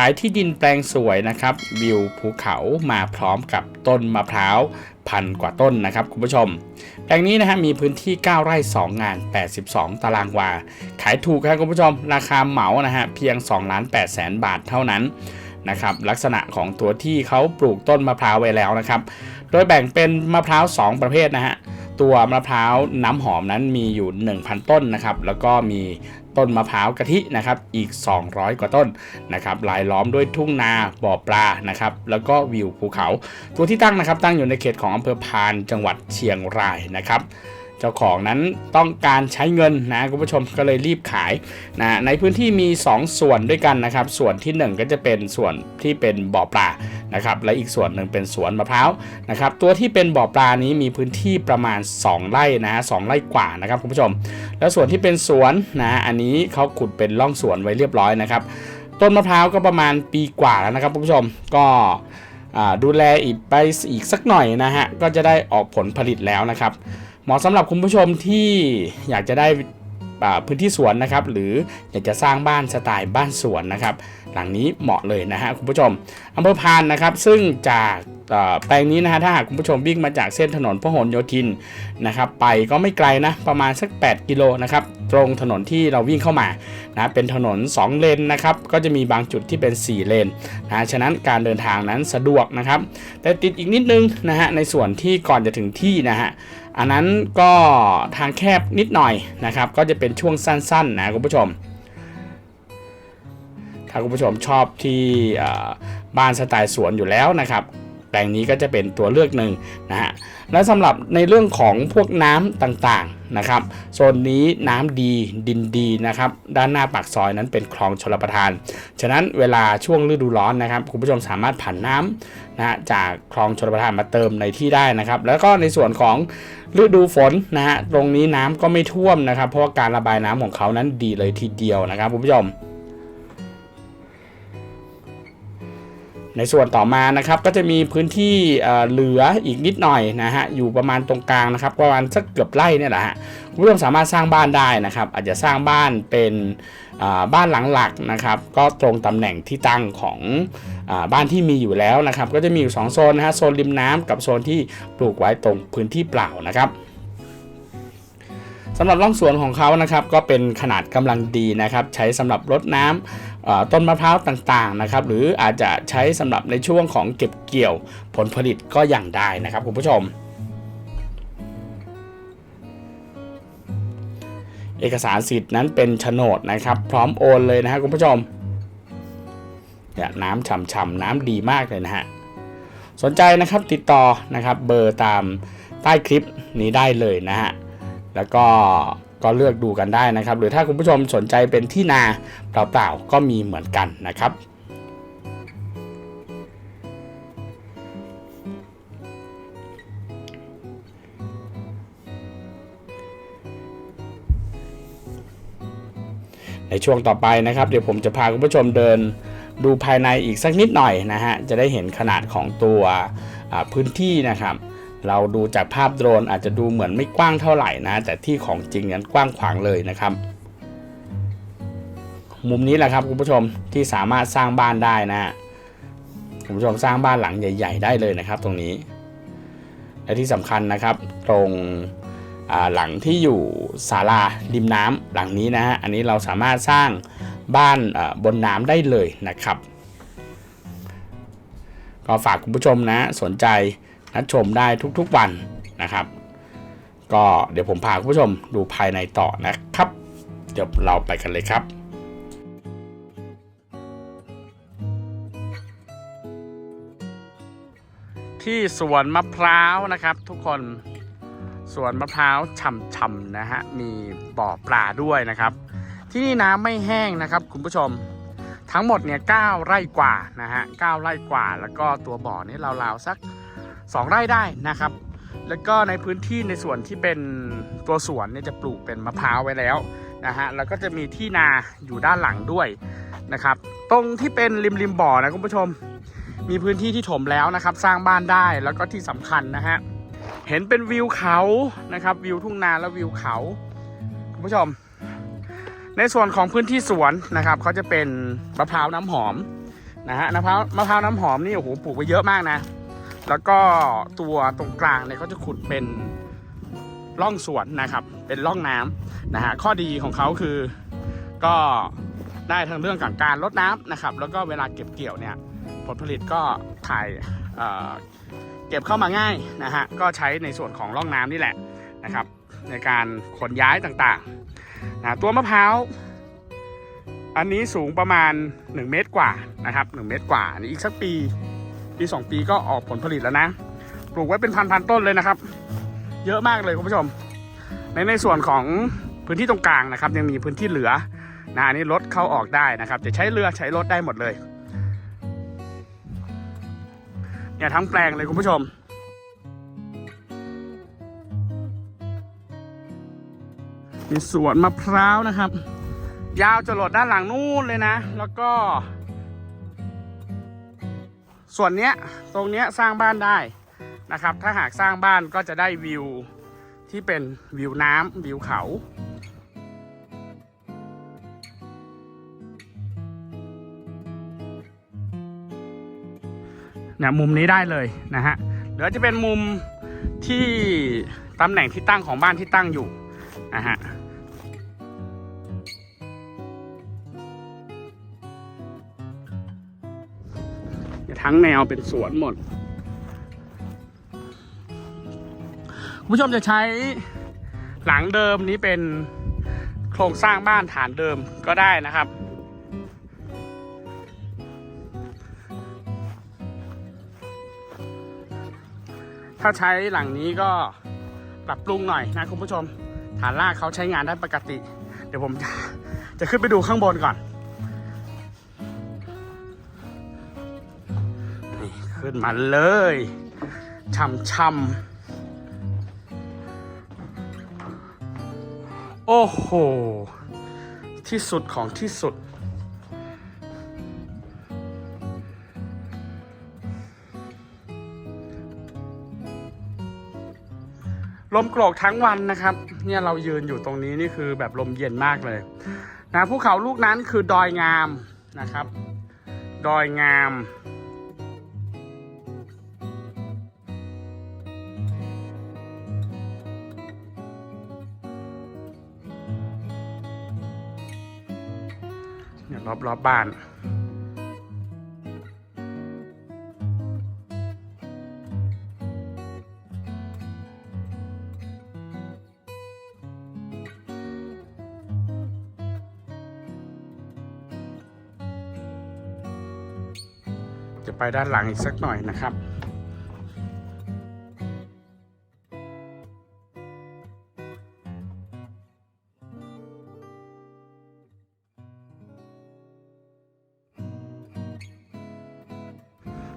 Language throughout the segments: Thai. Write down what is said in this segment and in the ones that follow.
ขายที่ดินแปลงสวยนะครับ วิวภูเขามาพร้อมกับต้นมะพร้าวพันกว่าต้นนะครับคุณผู้ชม แปลงนี้นะฮะมีพื้นที่ 9 ไร่ 2 งาน 82 ตารางวา ขายถูกครับคุณผู้ชม ราคาเหมานะฮะเพียง2ล้าน8แสนบาทเท่านั้นนะครับลักษณะของตัวที่เขาปลูกต้นมะพร้าวไว้แล้วนะครับ โดยแบ่งเป็นมะพร้าว 2 ประเภทนะฮะตัวมะพร้าวน้ำหอมนั้นมีอยู่ 1,000 ต้นนะครับ แล้วก็มี ต้นมะพร้าวกะทินะครับอีก 200 กว่าต้นนะครับรายล้อมด้วยทุ่งนาบ่อปลานะครับแล้วก็วิวภูเขา ตัวที่ตั้งนะครับตั้งอยู่ในเขตของอำเภอพานจังหวัดเชียงรายนะครับ เจ้าของนั้นต้องการใช้เงินนะคุณผู้ชมก็เลยรีบขายนะในพื้นที่มี 2 ส่วนด้วยกันนะครับ ส่วนที่ 1 ก็จะเป็นส่วนที่เป็นบ่อปลานะครับและอีกส่วนหนึ่งเป็นสวนมะพร้าวนะครับตัวที่เป็นบ่อปลานี้มีพื้นที่ประมาณ 2 ไร่นะฮะสไร่กว่านะครับคุณผู้ชม แล้วส่วนที่เป็นสวนนะอันนี้เขาขุดเป็นร่องสวนไว้เรียบร้อยนะครับต้นมะพร้าวก็ประมาณปีกว่าแล้วนะครับคุณผู้ชมก็ดูแลอีกไปอีกสักหน่อยนะฮะก็จะได้ออกผลผลิตแล้วนะครับ เหมาะสำหรับคุณผู้ชมที่อยากจะได้พื้นที่สวนนะครับ หรืออยากจะสร้างบ้านสไตล์บ้านสวนนะครับ หลังนี้เหมาะเลยนะฮะคุณผู้ชมอำเภอพานนะครับ ซึ่งจากแปลงนี้นะฮะถ้าหากคุณผู้ชมวิ่งมาจากเส้นถนนพหลโยธินนะครับไปก็ไม่ไกลนะประมาณสัก 8 กิโลนะครับตรงถนนที่เราวิ่งเข้ามานะเป็นถนน 2 เลนนะครับก็จะมีบางจุดที่เป็น 4 เลนนะฉะนั้นการเดินทางนั้นสะดวกนะครับ แต่ติดอีกนิดนึงนะฮะในส่วนที่ก่อนจะถึงที่นะฮะ อันนั้นก็ทางแคบนิดหน่อยนะครับ ก็จะเป็นช่วงสั้นๆนะคุณผู้ชม ถ้าคุณผู้ชมชอบที่บ้านสไตล์สวนอยู่แล้วนะครับ ลงนี้ก็จะเป็นตัวเลือกหนึ่งนะฮะและสำหรับในเรื่องของพวกน้ำต่างๆนะครับโซนนี้น้ำดีดินดีนะครับด้านหน้าปากซอยนั้นเป็นคลองชลประทาน ฉะนั้นเวลาช่วงฤดูร้อนนะครับคุณผู้ชมสามารถผ่านน้ำนะจากคลองชลประทานมาเติมในที่ได้นะครับ แล้วก็ในส่วนของฤดูฝนนะฮะตรงนี้น้ำก็ไม่ท่วมนะครับ เพราะว่าการระบายน้ำของเขานั้นดีเลยทีเดียวนะครับคุณผู้ชม ในส่วนต่อมานะครับก็จะมีพื้นที่เหลืออีกนิดหน่อยนะฮะอยู่ประมาณตรงกลางนะครับประมาณสักเกือบไร่เนี่ยแหละฮะคุณผู้ชมสามารถสร้างบ้านได้นะครับ อาจจะสร้างบ้านเป็นบ้านหลังหลักนะครับก็ตรงตำแหน่งที่ตั้งของอบ้านที่มีอยู่แล้วนะครับ ก็จะมีอยู่สองโซนนะฮะโซนริมน้ำกับโซนที่ปลูกไว้ตรงพื้นที่เปล่านะครับ สำหรับร่องสวนของเขานะครับก็เป็นขนาดกำลังดีนะครับ ใช้สำหรับรดน้ำต้นมะพร้าวต่างๆนะครับ หรืออาจจะใช้สำหรับในช่วงของเก็บเกี่ยวผลผลิตก็อย่างได้นะครับคุณผู้ชมเอกสารสิทธิ์นั้นเป็นโฉนดนะครับ พร้อมโอนเลยนะครับคุณผู้ชมเนี่ยน้ำฉ่ำๆน้ำดีมากเลยนะฮะสนใจนะครับติดต่อนะครับเบอร์ตามใต้คลิปนี้ได้เลยนะฮะ แล้วก็ก็เลือกดูกันได้นะครับ หรือถ้าคุณผู้ชมสนใจเป็นที่นาเปล่าๆก็มีเหมือนกันนะครับในช่วงต่อไปนะครับเดี๋ยวผมจะพาคุณผู้ชมเดินดูภายในอีกสักนิดหน่อยนะฮะจะได้เห็นขนาดของตัวพื้นที่นะครับ เราดูจากภาพโดรนอาจจะดูเหมือนไม่กว้างเท่าไหร่นะ แต่ที่ของจริงนั้นกว้างขวางเลยนะครับ มุมนี้แหละครับคุณผู้ชมที่สามารถสร้างบ้านได้นะคุณผู้ชมสร้างบ้านหลังใหญ่ ๆ ได้เลยนะครับ ตรงนี้ และที่สำคัญนะครับ ตรงหลังที่อยู่ศาลาริมน้ำหลังนี้นะฮะอันนี้เราสามารถสร้างบ้านบนน้ำได้เลยนะครับ ก็ฝากคุณผู้ชมนะสนใจัดชมได้ทุกๆวันนะครับ ก็เดี๋ยวผมพาคุณผู้ชมดูภายในต่อนะครับ เดี๋ยวเราไปกันเลยครับที่สวนมะพร้าวนะครับทุกคนสวนมะพร้าวฉ่ำๆนะฮะมีบ่อปลาด้วยนะครับ ที่นี่น้ำไม่แห้งนะครับ คุณผู้ชมทั้งหมดเนี่ย9ไร่กว่านะฮะ9ไร่กว่า แล้วก็ตัวบ่อนี่ราวๆสัก 2 ไร่ได้นะครับ แล้วก็ในพื้นที่ในส่วนที่เป็นตัวสวนเนี่ยจะปลูกเป็นมะพร้าวไว้แล้วนะฮะแล้วก็จะมีที่นาอยู่ด้านหลังด้วยนะครับ ตรงที่เป็นริมริมบ่อนะคุณผู้ชม มีพื้นที่ที่ถมแล้วนะครับ สร้างบ้านได้แล้วก็ที่สำคัญนะฮะเห็นเป็นวิวเขานะครับ วิวทุ่งนาและวิวเขาคุณผู้ชม ในส่วนของพื้นที่สวนนะครับเขาจะเป็นมะพร้าวน้ำหอมนะฮะมะพร้าวมะพร้าวน้ำหอมนี่โอ้โหปลูกไว้เยอะมากนะ แล้วก็ตัวตรงกลางเนี่ยเขาจะขุดเป็นร่องสวนนะครับ เป็นร่องน้ำนะฮะข้อดีของเขาคือก็ได้ทั้งเรื่องของการลดน้ำนะครับ แล้วก็เวลาเก็บเกี่ยวเนี่ยผลผลิตก็ถ่ายเเก็บเข้ามาง่ายนะฮะก็ใช้ในส่วนของร่องน้ำนี่แหละนะครับ ในการขนย้ายต่างๆนะตัวมะพร้าวอันนี้สูงประมาณ 1 เมตรกว่านะครับ 1 เมตรกว่าอันนี้อีกสักปี ปี 2 ปีก็ออกผลผลิตแล้วนะ ปลูกไว้เป็นพันๆต้นเลยนะครับ เยอะมากเลยคุณผู้ชม ในในส่วนของพื้นที่ตรงกลางนะครับ ยังมีพื้นที่เหลือนะอันนี้รถเข้าออกได้นะครับ จะใช้เรือใช้รถได้หมดเลยเนี่ยทั้งแปลงเลยคุณผู้ชมมีสวนมะพร้าวนะครับ ยาวจรดด้านหลังนู่นเลยนะ แล้วก็ ส่วนเนี้ยตรงเนี้ยสร้างบ้านได้นะครับ ถ้าหากสร้างบ้านก็จะได้วิวที่เป็นวิวน้ำวิวเขาเนี่ยมุมนี้ได้เลยนะฮะเดี๋ยวจะเป็นมุมที่ตำแหน่งที่ตั้งของบ้านที่ตั้งอยู่นะฮะ ทั้งแนวเป็นสวนหมดคุณผู้ชมจะใช้หลังเดิมนี้เป็นโครงสร้างบ้านฐานเดิมก็ได้นะครับ ถ้าใช้หลังนี้ก็ปรับปรุงหน่อยนะคุณผู้ชม ฐานรากเขาใช้งานได้ปกติ เดี๋ยวผมจะจะขึ้นไปดูข้างบนก่อน ขึ้นมาเลยช่ำช่ำโอ้โห ที่สุดของที่สุด ลมโกรกทั้งวันนะครับ เนี่ยเรายืนอยู่ตรงนี้นี่คือแบบลมเย็นมากเลย นะภูเขาลูกนั้นคือดอยงามนะครับ ดอยงาม อบรอบบ้านจะไปด้านหลังอีกสักหน่อยนะครับ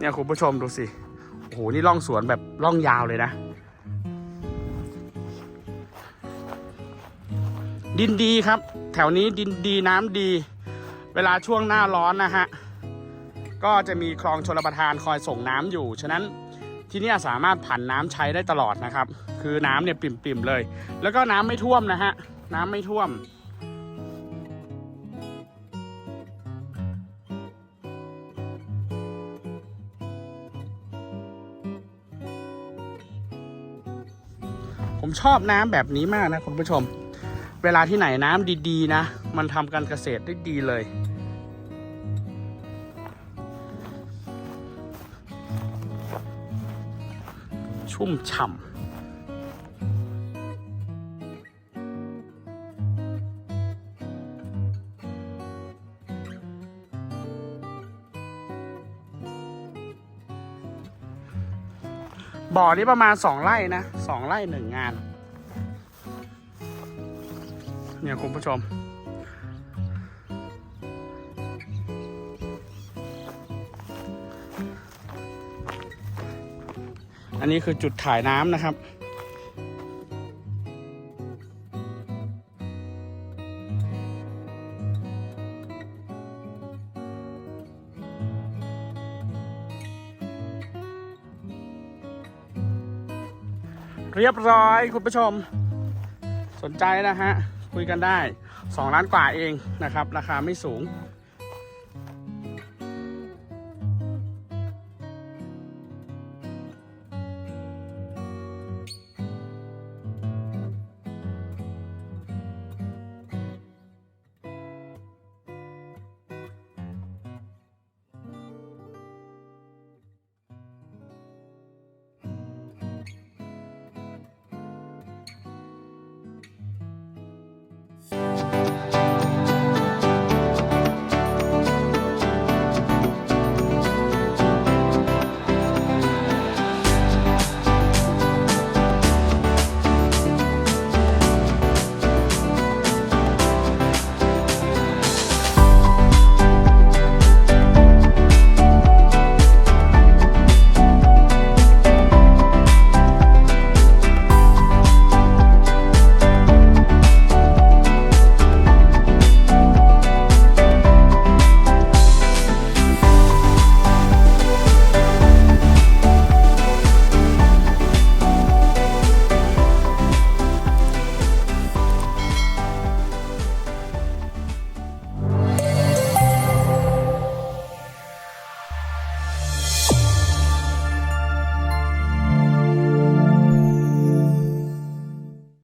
เนี่ยคุณผู้ชมดูสิ โอ้โห นี่ล่องสวนแบบล่องยาวเลยนะ ดินดีครับ แถวนี้ดินดีน้ำดี เวลาช่วงหน้าร้อนนะฮะ ก็จะมีคลองชลประทานคอยส่งน้ำอยู่ ฉะนั้นที่นี่สามารถผ่านน้ำใช้ได้ตลอดนะครับ คือน้ำเนี่ยปิ่มๆเลย แล้วก็น้ำไม่ท่วมนะฮะ น้ำไม่ท่วม ชอบน้ำแบบนี้มากนะคุณผู้ชม เวลาที่ไหนน้ำดีๆ นะ มันทำการเกษตรได้ดีเลย ชุ่มฉ่ำ บ่อนี้ประมาณสองไร่นะสองไร่หนึ่งงาน เนี่ยคุณผู้ชม อันนี้คือจุดถ่ายน้ำนะครับ เรียบร้อยคุณผู้ชม สนใจนะฮะ คุยกันได้ 2 ล้านกว่าเองนะครับ ราคาไม่สูง